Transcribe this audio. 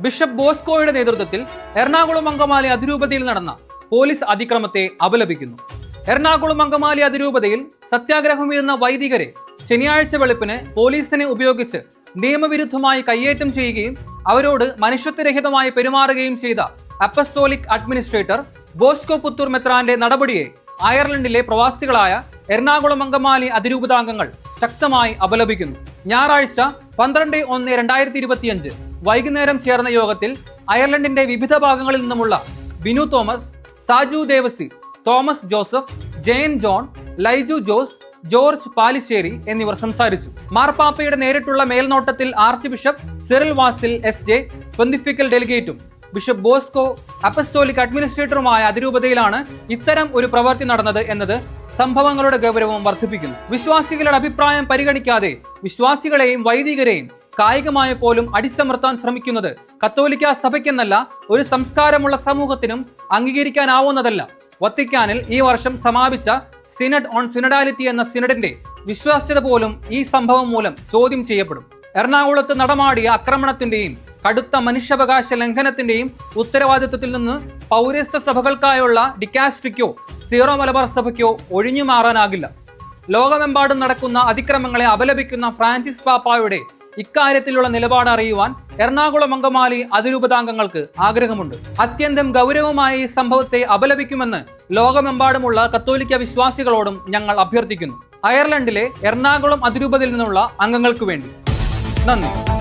Bishop ബോസ്കോയുടെ നേതൃത്വത്തിൽ എറണാകുളം അങ്കമാലി അതിരൂപതയിൽ നടന്ന പോലീസ് അതിക്രമത്തെ അപലപിക്കുന്നു. എറണാകുളം അങ്കമാലി അതിരൂപതയിൽ സത്യാഗ്രഹം സത്യാഗ്രഹമിരുന്ന വൈദികരെ ശനിയാഴ്ച വെളുപ്പിന് പോലീസിനെ ഉപയോഗിച്ച് നിയമവിരുദ്ധമായി കയ്യേറ്റം ചെയ്യുകയും അവരോട് മനുഷ്യത്വരഹിതമായി പെരുമാറുകയും ചെയ്ത അപ്പസ്തോലിക് അഡ്മിനിസ്ട്രേറ്റർ ബോസ്കോ പുത്തൂർ മെത്രാന്റെ നടപടിയെ അയർലൻഡിലെ പ്രവാസികളായ എറണാകുളം അങ്കമാലി അതിരൂപതാംഗങ്ങൾ ശക്തമായി അപലപിക്കുന്നു. ഞായറാഴ്ച പന്ത്രണ്ട് ഒന്ന് രണ്ടായിരത്തി ഇരുപത്തിയഞ്ച് വൈകുന്നേരം ചേർന്ന യോഗത്തിൽ അയർലൻഡിന്റെ വിവിധ ഭാഗങ്ങളിൽ നിന്നുമുള്ള Binu Thomas Saju Devasi Thomas Joseph Jayan John Laiju Jose George Palissery എന്നിവർ സംസാരിച്ചു. മാർപ്പാപ്പയുടെ നേരിട്ടുള്ള മേൽനോട്ടത്തിൽ archbishop Cyril Vasil S J pontifical ഡെലിഗേറ്റും bishop Bosco apostolic അഡ്മിനിസ്ട്രേറ്ററുമായ അതിരൂപതയിലാണ് ഇത്തരം ഒരു പ്രവൃത്തി നടന്നത് എന്നത് സംഭവങ്ങളുടെ ഗൗരവം വർദ്ധിപ്പിക്കുന്നു. വിശ്വാസികളുടെ അഭിപ്രായം പരിഗണിക്കാതെ വിശ്വാസികളെയും വൈദികരെയും കായികമായി പോലും അടിച്ചമർത്താൻ ശ്രമിക്കുന്നത് കത്തോലിക്ക സഭയ്ക്കെന്നല്ല ഒരു സംസ്കാരമുള്ള സമൂഹത്തിനും അംഗീകരിക്കാനാവുന്നതല്ല. വത്തിക്കാനിൽ ഈ വർഷം സമാപിച്ച സിനഡ് ഓൺ സിനഡാലിറ്റി എന്ന സിനഡിന്റെ വിശ്വാസ്യത പോലും ഈ സംഭവം മൂലം ചോദ്യം ചെയ്യപ്പെടും. എറണാകുളത്ത് നടമാടിയ ആക്രമണത്തിന്റെയും കടുത്ത മനുഷ്യാവകാശ ലംഘനത്തിന്റെയും ഉത്തരവാദിത്വത്തിൽ നിന്ന് പൗരസ്ത്യ സഭകൾക്കായുള്ള ഡിക്കാസ്ട്രിക്കോ സീറോ മലബാർ സഭയ്ക്കോ ഒഴിഞ്ഞു മാറാനാകില്ല ലോകമെമ്പാടും നടക്കുന്ന അതിക്രമങ്ങളെ അപലപിക്കുന്ന ഫ്രാൻസിസ് പാപ്പായുടെ ഇക്കാര്യത്തിലുള്ള നിലപാട് അറിയുവാൻ എറണാകുളം അങ്കമാലി അതിരൂപതാംഗങ്ങൾക്ക് ആഗ്രഹമുണ്ട്. അത്യന്തം ഗൗരവമായി ഈ സംഭവത്തെ അപലപിക്കുമെന്ന് ലോകമെമ്പാടുമുള്ള കത്തോലിക്ക വിശ്വാസികളോടും ഞങ്ങൾ അഭ്യർത്ഥിക്കുന്നു. അയർലൻഡിലെ എറണാകുളം അതിരൂപതയിൽ നിന്നുള്ള അംഗങ്ങൾക്ക് വേണ്ടി. നന്ദി.